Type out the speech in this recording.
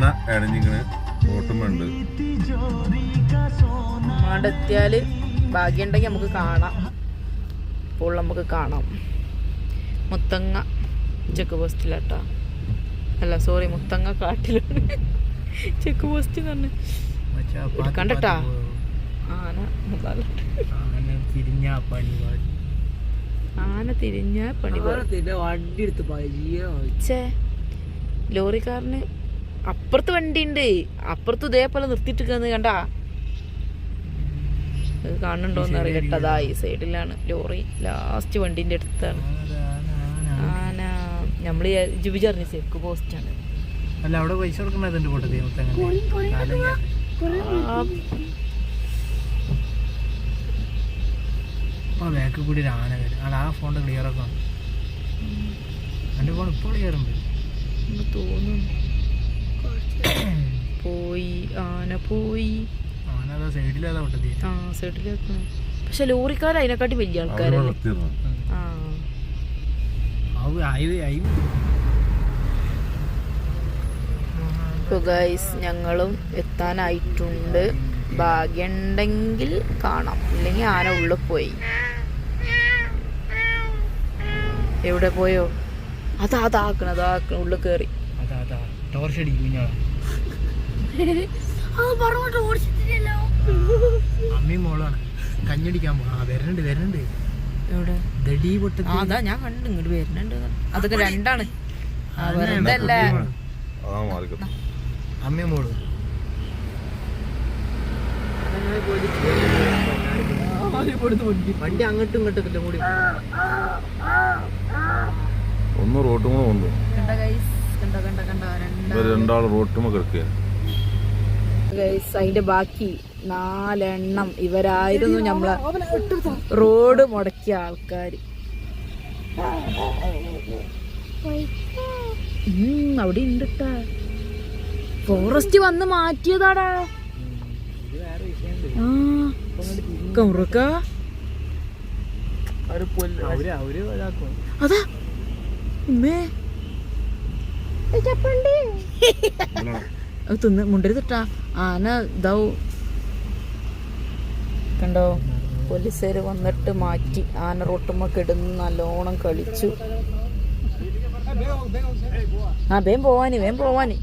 ആന ഇഴഞ്ഞിങ്ങനെ ഓട്ടുമുണ്ട് അങ്ങോട്ട് എത്തിയാൽ ഭാഗ്യമുണ്ടെങ്കിൽ നമുക്ക് കാണാം. അപ്പോൾ നമുക്ക് കാണാം. മുത്തങ്ങ ചെക്ക് പോസ്റ്റിലാട്ടാ. അല്ല സോറി മുത്തങ്ങ കാട്ടിലാണ് ചെക്ക് പോസ്റ്റ് തന്നെ കണ്ടട്ടാ ആന. തിരിഞ്ഞ പണി ആന തിരിഞ്ഞ പണി വണ്ടി എടുത്ത് ലോറിക്കാരന് അപ്പുറത്ത് വണ്ടി ഉണ്ട് അപ്പുറത്ത് ഇതേപോലെ നിർത്തിയിട്ടിരിക്കുന്നത് കണ്ടാ? അത് കാണുന്നുണ്ടോന്ന് അറിയില്ല അതാ ഈ സൈഡിലാണ്. ലോറി ലാസ്റ്റ് വണ്ടിന്റെ അടുത്താണ്. ആന. നമ്മൾ ജുബിച്ചറിഞ്ഞ സെക്ക് പോസ്റ്റാണ്. അല്ല അവിടെ പൈസ കൊടുക്കണതുണ്ട് ആ. ബാക്കിൽ കൂടി ഒരു ആന വരും. അവിടെ ആ ഫോണിന്റെ ക്ലിയർ ഒക്കെ ഉണ്ട് എന്റെ ഫോൺ ഇപ്പോൾ ക്ലിയർ ഉണ്ട്. എന്ന് തോന്നുന്നു. ആന പോയി. ആ സൈഡിലെത്തണം പക്ഷെ ലോറിക്കാർ അതിനെക്കാട്ടി വലിയ ആൾക്കാരല്ലേ ആ. ഗൈസ് ഞങ്ങളും എത്താനായിട്ടുണ്ട്. ഭാഗ്യണ്ടെങ്കിൽ കാണാം. ഇല്ലെങ്കിൽ ആന ഉള്ളിൽ പോയി. എവിടെ പോയോ? അതാ അതാക്കണം അതാക്കണം ഉള്ളിൽ കയറി ടോർച്ച് അടിക്കും അമ്മയും മോളാണ്. കഞ്ഞടിക്കാൻ പോ ആ വരണുണ്ട് വരണുണ്ട് എവിടെ? ദടി പൊട്ട അതാ ഞാൻ കണ്ടു ഇങ്ങോട്ട് വരുന്നുണ്ട്. അതൊക്കെ രണ്ടാണ്. അമ്മയും മോളും. വണ്ടി അങ്ങോട്ടും ഇങ്ങോട്ടും കൂടി. ഒന്ന് റോട്ടും വന്നു കണ്ട ഗൈസ് കണ്ട കണ്ട കണ്ട? ഇവർ രണ്ടാൾ റോട്ടും കിടക്കുക ഗൈസ് അതിന്റെ ബാക്കി നാലെണ്ണം ഇവരായിരുന്നു നമ്മളെ റോഡ് മുടക്കിയ ആൾക്കാർ അവിടെ ഉണ്ട്. ഫോറസ്റ്റ് വന്ന് മാറ്റിയതാടാ. ആ കൗറക്ക അതാ. ഉമ്മേ. തിന്ന് മുണ്ടരുതിട്ടാ ആന ഇതാവും കണ്ടോ? പോലീസുകാര് വന്നിട്ട് മാറ്റി. ആന റോട്ടുമ്മ കിടന്ന് നല്ലോണം കളിച്ചു. ആ വേം പോവാനി വേം പോവാനി.